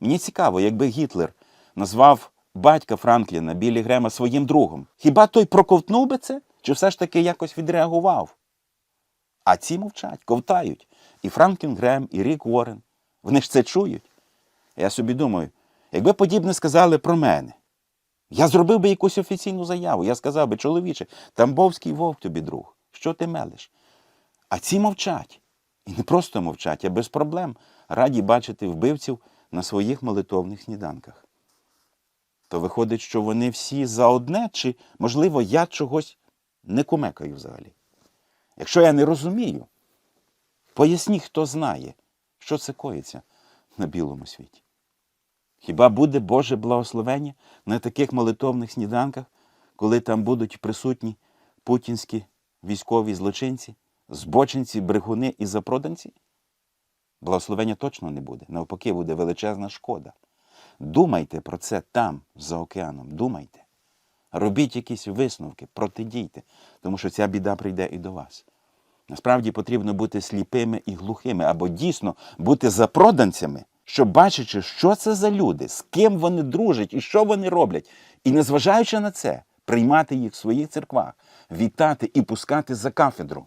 Мені цікаво, якби Гітлер назвав батька Франкліна Білі Грема своїм другом. Хіба той проковтнув би це? Чи все ж таки якось відреагував? А ці мовчать, ковтають. І Франклін Грем, і Рік Уоррен. Вони ж це чують. Я собі думаю, якби подібне сказали про мене, я зробив би якусь офіційну заяву. Я сказав би, чоловіче, Тамбовський вовк тобі друг. Що ти мелиш? А ці мовчать. І не просто мовчать, а без проблем раді бачити вбивців на своїх молитовних сніданках. То виходить, що вони всі за одне, чи, можливо, я чогось не кумекаю взагалі. Якщо я не розумію, поясніть, хто знає, що це коїться на білому світі. Хіба буде Боже благословення на таких молитовних сніданках, коли там будуть присутні путінські військові злочинці, збочинці, брехуни і запроданці? Благословення точно не буде. Навпаки, буде величезна шкода. Думайте про це там, за океаном. Думайте. Робіть якісь висновки, протидійте, тому що ця біда прийде і до вас. Насправді потрібно бути сліпими і глухими, або дійсно бути запроданцями, щоб бачачи, що це за люди, з ким вони дружать і що вони роблять, і незважаючи на це, приймати їх в своїх церквах, вітати і пускати за кафедру.